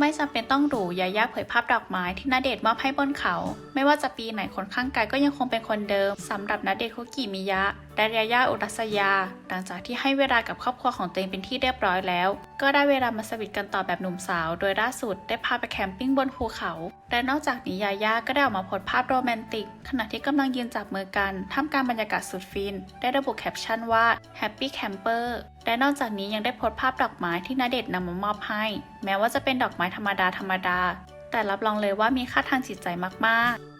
ไม่จำเป็นต้องหรูยายาเผยภาพดอกไม้ที่ณเดชมอบให้บนเขา ไม่ว่าจะปีไหนคนข้างกายก็ยังคงเป็นคนเดิมสำหรับณเดชคุกิมิยะ และยายาอุรัสยา หลังจากที่ให้เวลากับครอบครัวของตัวเองเป็นที่เรียบร้อยแล้ว ก็ได้เวลามาสวีทกันต่อแบบหนุ่มสาว โดยล่าสุดได้พาไปแคมปิ้งบนภูเขา และนอกจากนี้ยายาก็ได้ออกมาโพสภาพโรแมนติก ขณะที่กำลังยืนจับมือกันท่ามกลางบรรยากาศสุดฟิน ได้ระบุแคปชั่นว่า Happy Camper และนอกจากนี้ยังได้โพสภาพดอกไม้ที่ณเดชน์นำมามอบให้ แม้ว่าจะเป็นดอกไม้ธรรมดาธรรมดา แต่รับรองเลยว่ามีค่าทางจิตใจมากๆ